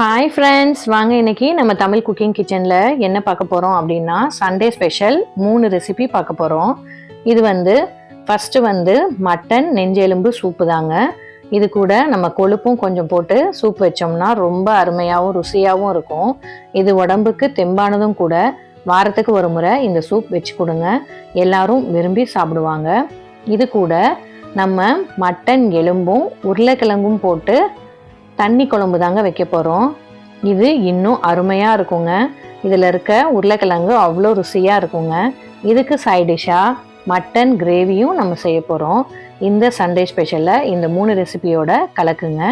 Hi friends வாங்க இன்றைக்கி நம்ம தமிழ் குக்கிங் கிச்சனில் என்ன பார்க்க போகிறோம் அப்படின்னா சண்டே ஸ்பெஷல் மூணு ரெசிபி பார்க்க போகிறோம் இது வந்து ஃபஸ்ட்டு வந்து மட்டன் நெஞ்செலும்பு சூப்பு தாங்க. இது கூட நம்ம கொழுப்பும் கொஞ்சம் போட்டு சூப் வச்சோம்னா ரொம்ப அருமையாகவும் ருசியாகவும் இருக்கும். இது உடம்புக்கு தெம்பானதும் கூட வாரத்துக்கு ஒரு முறை இந்த சூப் வச்சு கொடுங்க. எல்லாரும் விரும்பி சாப்பிடுவாங்க. இது கூட நம்ம மட்டன் எலும்பும் உருளைக்கிழங்கும் போட்டு தண்ணி குழம்பு தாங்க வைக்க போகிறோம் இது இன்னும் அருமையாக இருக்குங்க. இதில் இருக்க உருளைக்கிழங்கு அவ்வளோ ருசியாக இருக்குங்க. இதுக்கு சைடிஷாக மட்டன் கிரேவியும் நம்ம செய்ய போகிறோம் இந்த சண்டே ஸ்பெஷலில் இந்த மூணு ரெசிபியோட கலக்குங்க.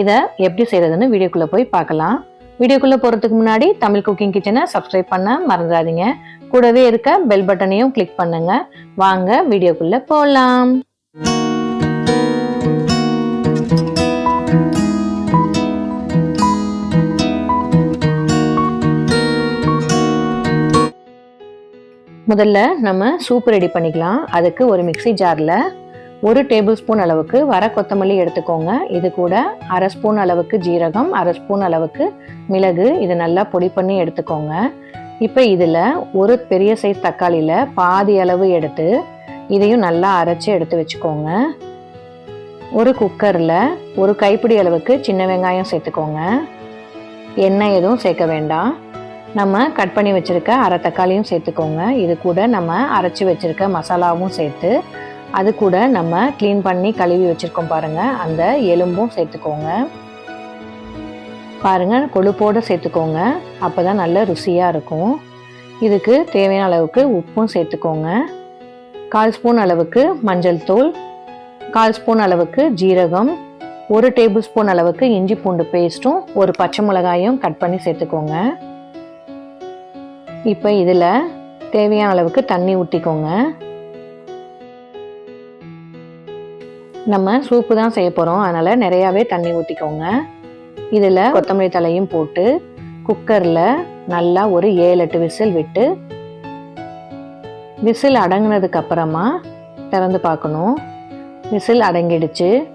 இதை எப்படி செய்கிறதுன்னு வீடியோக்குள்ளே போய் பார்க்கலாம். வீடியோக்குள்ளே போகிறதுக்கு முன்னாடி தமிழ் குக்கிங் கிச்சனை சப்ஸ்கிரைப் பண்ண மறந்துடாதீங்க. கூடவே இருக்க பெல் பட்டனையும் கிளிக் பண்ணுங்கள் வாங்க வீடியோக்குள்ளே போகலாம் முதல்ல நம்ம சூப் ரெடி பண்ணிக்கலாம். அதுக்கு ஒரு மிக்ஸி ஜாரில் ஒரு டேபிள் ஸ்பூன் அளவுக்கு வர கொத்தமல்லி எடுத்துக்கோங்க. இது கூட அரை ஸ்பூன் அளவுக்கு ஜீரகம் அரை ஸ்பூன் அளவுக்கு மிளகு இது நல்லா பொடி பண்ணி எடுத்துக்கோங்க. இப்போ இதில் ஒரு பெரிய சைஸ் தக்காளியில் பாதி அளவு எடுத்து இதையும் நல்லா அரைச்சி எடுத்து வச்சுக்கோங்க. ஒரு குக்கரில் ஒரு கைப்பிடி அளவுக்கு சின்ன வெங்காயம் சேர்த்துக்கோங்க. எண்ணெய் எதுவும் சேர்க்க வேண்டாம். நம்ம கட் பண்ணி வச்சுருக்க அரை தக்காளியும் சேர்த்துக்கோங்க. இது கூட நம்ம அரைச்சி வச்சுருக்க மசாலாவும் சேர்த்து அது கூட நம்ம க்ளீன் பண்ணி கழுவி வச்சுருக்கோம் பாருங்கள் அந்த எலும்பும் சேர்த்துக்கோங்க. பாருங்கள் கொழுப்போடு சேர்த்துக்கோங்க. அப்போ தான் நல்ல ருசியாக இருக்கும். இதுக்கு தேவையான அளவுக்கு உப்பும் சேர்த்துக்கோங்க. கால் ஸ்பூன் அளவுக்கு மஞ்சள் தூள் கால் ஸ்பூன் அளவுக்கு ஜீரகம் ஒரு டேபிள் ஸ்பூன் அளவுக்கு இஞ்சி பூண்டு பேஸ்ட்டும் ஒரு பச்சை மிளகாயும் கட் பண்ணி சேர்த்துக்கோங்க. இப்போ இதில் தேவையான அளவுக்கு தண்ணி ஊற்றிக்கோங்க நம்ம சூப்பு தான் செய்ய போகிறோம் அதனால் நிறையாவே தண்ணி ஊற்றிக்கோங்க இதில் கொத்தமல்லி தலையும் போட்டு குக்கரில் நல்லா ஒரு ஏழு எட்டு விசில் விட்டு விசில் அடங்கினதுக்கு அப்புறமா திறந்து பார்க்கணும். விசில் அடங்கிடுச்சு.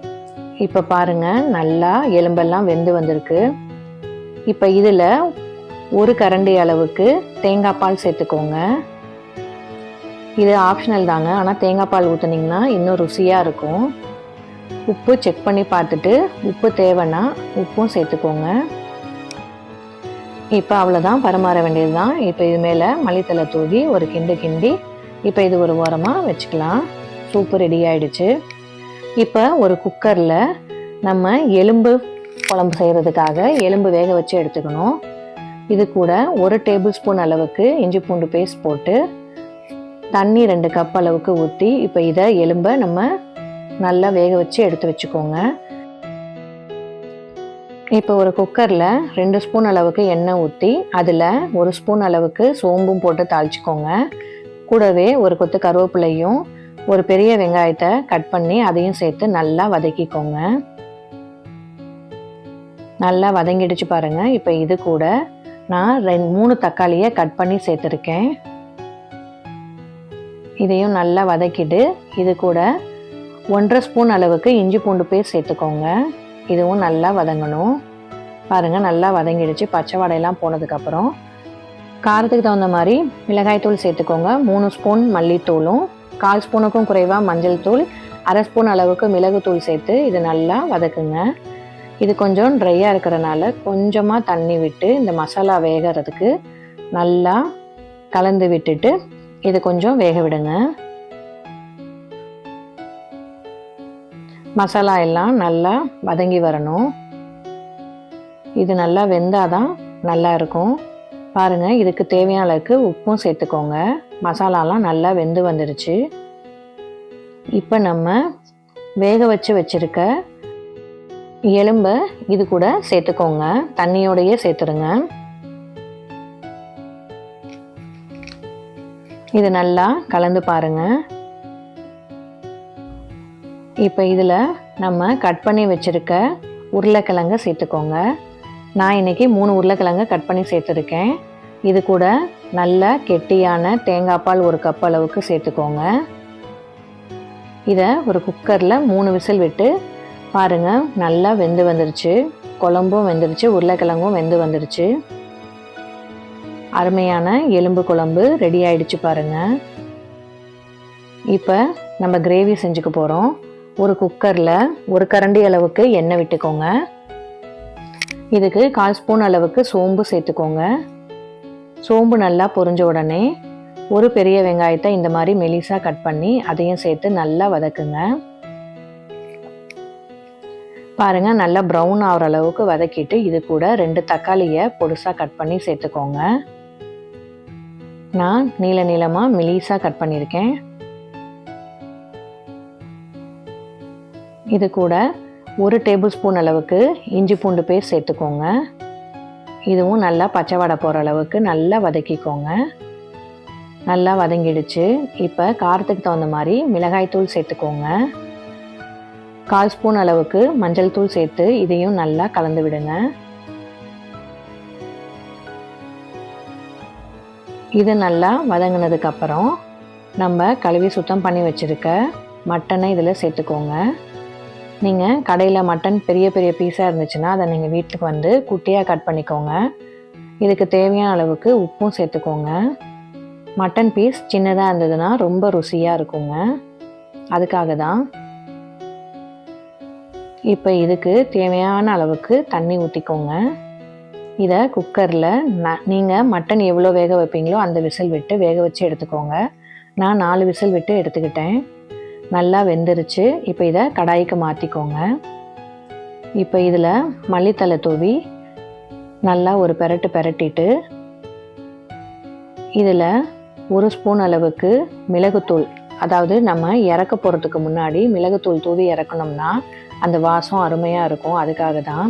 இப்போ பாருங்கள் நல்லா எலும்பெல்லாம் வெந்து வந்திருக்கு. இப்போ இதில் ஒரு கரண்டி அளவுக்கு தேங்காய் பால் சேர்த்துக்கோங்க. இது ஆப்ஷனல் தாங்க. ஆனால் தேங்காய் பால் ஊற்றுனீங்கன்னா இன்னும் ருசியாக இருக்கும். உப்பு செக் பண்ணி பார்த்துட்டு உப்பு தேவைன்னா உப்பும் சேர்த்துக்கோங்க. இப்போ அவ்வளோதான் பரிமாற வேண்டியது தான் இப்போ இது மேலே மல்லித்தலை தூவி ஒரு கிண்டு கிண்டி இப்போ இது ஒரு ஓரமாக வச்சுக்கலாம். சூப்பு ரெடி ஆயிடுச்சு. இப்போ ஒரு குக்கரில் நம்ம எலும்பு குழம்பு செய்கிறதுக்காக எலும்பு வேக வச்சு எடுத்துக்கணும். இது கூட ஒரு டேபிள் ஸ்பூன் அளவுக்கு இஞ்சி பூண்டு பேஸ்ட் போட்டு தண்ணி ரெண்டு கப் அளவுக்கு ஊற்றி இப்போ இதை எலும்பை நம்ம நல்லா வேக வச்சு எடுத்து வச்சுக்கோங்க. இப்போ ஒரு குக்கரில் ரெண்டு ஸ்பூன் அளவுக்கு எண்ணெய் ஊற்றி அதில் ஒரு ஸ்பூன் அளவுக்கு சோம்பும் போட்டு தாளிச்சிக்கோங்க. கூடவே ஒரு கொத்து கருவேப்பிலையும் ஒரு பெரிய வெங்காயத்தை கட் பண்ணி அதையும் சேர்த்து நல்லா வதக்கிக்கோங்க. நல்லா வதங்கிடுச்சு பாருங்கள் இப்போ இது கூட நான் ரெண்டு மூணு தக்காளியை கட் பண்ணி சேர்த்துருக்கேன். இதையும் நல்லா வதக்கிட்டு இது கூட ஒன்றரை ஸ்பூன் அளவுக்கு இஞ்சி பூண்டு பேஸ்ட் சேர்த்துக்கோங்க. இதுவும் நல்லா வதங்கணும். பாருங்கள் நல்லா வதங்கிடுச்சு. பச்சை வடையெல்லாம் போனதுக்கப்புறம். காரத்துக்கு தகுந்த மாதிரி மிளகாய்த்தூள் சேர்த்துக்கோங்க. மூணு ஸ்பூன் மல்லித்தூளும் கால் ஸ்பூனுக்கும் குறைவாக மஞ்சள் தூள் அரை ஸ்பூன் அளவுக்கு மிளகுத்தூள் சேர்த்து இது நல்லா வதக்குங்க. இது கொஞ்சம் ட்ரையாக இருக்கிறனால கொஞ்சமாக தண்ணி விட்டு இந்த மசாலா வேகிறதுக்கு நல்லா கலந்து விட்டுட்டு இது கொஞ்சம் வேக விடுங்க. மசாலா எல்லாம் நல்லா வதங்கி வரணும். இது நல்லா வெந்தாதான் நல்லா இருக்கும். பாருங்கள் இதுக்கு தேவையான அளவுக்கு உப்பும் சேர்த்துக்கோங்க. மசாலாலாம் நல்லா வெந்து வந்துடுச்சு இப்போ நம்ம வேக வச்சு வச்சுருக்க எலும்பை இது கூட சேர்த்துக்கோங்க. தண்ணியோடையே சேர்த்துருங்க இது நல்லா கலந்து பாருங்க. இப்போ இதில் நம்ம கட் பண்ணி வச்சுருக்க உருளைக்கிழங்க சேர்த்துக்கோங்க. நான் இன்றைக்கி மூணு உருளைக்கிழங்க கட் பண்ணி சேர்த்துருக்கேன். இது கூட நல்ல கெட்டியான தேங்காய் பால் ஒரு கப் அளவுக்கு சேர்த்துக்கோங்க. இதை ஒரு குக்கரில் மூணு விசில் விட்டு பாருங்கள் நல்லா வெந்து வந்துருச்சு. குழம்பும் வெந்துருச்சு உருளைக்கிழங்கும் வெந்து வந்துருச்சு. அருமையான எலும்பு குழம்பு ரெடி ஆயிடுச்சு பாருங்க. இப்போ நம்ம கிரேவி செஞ்சுக்க போகிறோம் ஒரு குக்கரில் ஒரு கரண்டி அளவுக்கு எண்ணெய் விட்டுக்கோங்க. இதுக்கு கால் ஸ்பூன் அளவுக்கு சோம்பு சேர்த்துக்கோங்க. சோம்பு நல்லா பொரிஞ்ச உடனே ஒரு பெரிய வெங்காயத்தை இந்த மாதிரி மெலிசாக கட் பண்ணி அதையும் சேர்த்து நல்லா வதக்குங்க. பாருங்கள் நல்லா ப்ரௌன் ஆகிற அளவுக்கு வதக்கிட்டு இது கூட ரெண்டு தக்காளியை பொடுசாக கட் பண்ணி சேர்த்துக்கோங்க. நான் நீல நீளமாக மிலீஸாக கட் பண்ணியிருக்கேன். இது கூட ஒரு டேபிள் ஸ்பூன் அளவுக்கு இஞ்சி பூண்டு பேஸ்ட் சேர்த்துக்கோங்க. இதுவும் நல்லா பச்சை வடை போகிற அளவுக்கு நல்லா வதக்கிக்கோங்க. நல்லா வதங்கிடுச்சு. இப்போ காரத்துக்கு தகுந்த மாதிரி மிளகாய் தூள் சேர்த்துக்கோங்க. கால் ஸ்பூன் அளவுக்கு மஞ்சள் தூள் சேர்த்து இதையும் நல்லா கலந்து விடுங்க. இது நல்லா வதங்கினதுக்கு அப்புறம் நம்ம கழுவி சுத்தம் பண்ணி வச்சுருக்க மட்டனை இதில் சேர்த்துக்கோங்க. நீங்கள் கடையில் மட்டன் பெரிய பெரிய பீஸாக இருந்துச்சுன்னா அதை நீங்கள் வீட்டுக்கு வந்து குட்டியாக கட் பண்ணிக்கோங்க. இதுக்கு தேவையான அளவுக்கு உப்பும் சேர்த்துக்கோங்க. மட்டன் பீஸ் சின்னதாக இருந்ததுன்னா ரொம்ப ருசியாக இருக்குங்க. அதுக்காக தான் இப்போ இதுக்கு தேவையான அளவுக்கு தண்ணி ஊற்றிக்கோங்க இதை குக்கரில் ந நீங்கள் மட்டன் எவ்வளோ வேக வைப்பீங்களோ அந்த விசில் விட்டு வேக வச்சு எடுத்துக்கோங்க. நான் நாலு விசில் விட்டு எடுத்துக்கிட்டேன். நல்லா வெந்துருச்சு. இப்போ இதை கடாய்க்கு மாற்றிக்கோங்க இப்போ இதில் மல்லித்தலை தூவி நல்லா ஒரு பெரட்டு பெரட்டிட்டு இதில் ஒரு ஸ்பூன் அளவுக்கு மிளகுத்தூள் அதாவது நம்ம இறக்க போகிறதுக்கு முன்னாடி மிளகுத்தூள் தூவி இறக்கணும்னா அந்த வாசம் அருமையாக இருக்கும். அதுக்காக தான்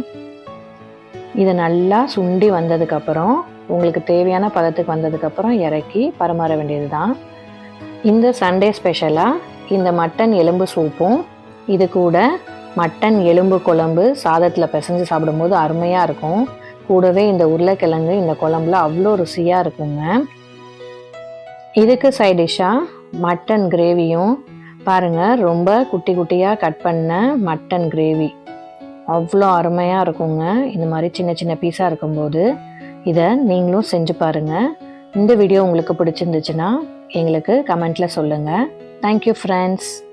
இது நல்லா சுண்டி வந்ததுக்கப்புறம் உங்களுக்கு தேவையான பதத்துக்கு வந்ததுக்கப்புறம் இறக்கி பரிமாற வேண்டியது தான் இந்த சண்டே ஸ்பெஷலாக இந்த மட்டன் எலும்பு சூப்பும் இது கூட மட்டன் எலும்பு குழம்பு சாதத்தில் பிசைஞ்சு சாப்பிடும்போது அருமையாக இருக்கும். கூடவே இந்த உருளைக்கிழங்கு இந்த குழம்புல அவ்வளோ ருசியாக இருக்குங்க. இதுக்கு சைட் டிஷ்ஷாக மட்டன் கிரேவியும் பாருங்கள் ரொம்ப குட்டி குட்டியாக கட் பண்ண மட்டன் கிரேவி. அவ்வளோ அருமையாக இருக்குங்க. இந்த மாதிரி சின்ன சின்ன பீஸாக இருக்கும்போது இதை நீங்களும் செஞ்சு பாருங்கள் இந்த வீடியோ உங்களுக்கு பிடிச்சிருந்துச்சுன்னா எங்களுக்கு கமெண்ட்டில் சொல்லுங்கள் தேங்க்யூ ஃப்ரெண்ட்ஸ்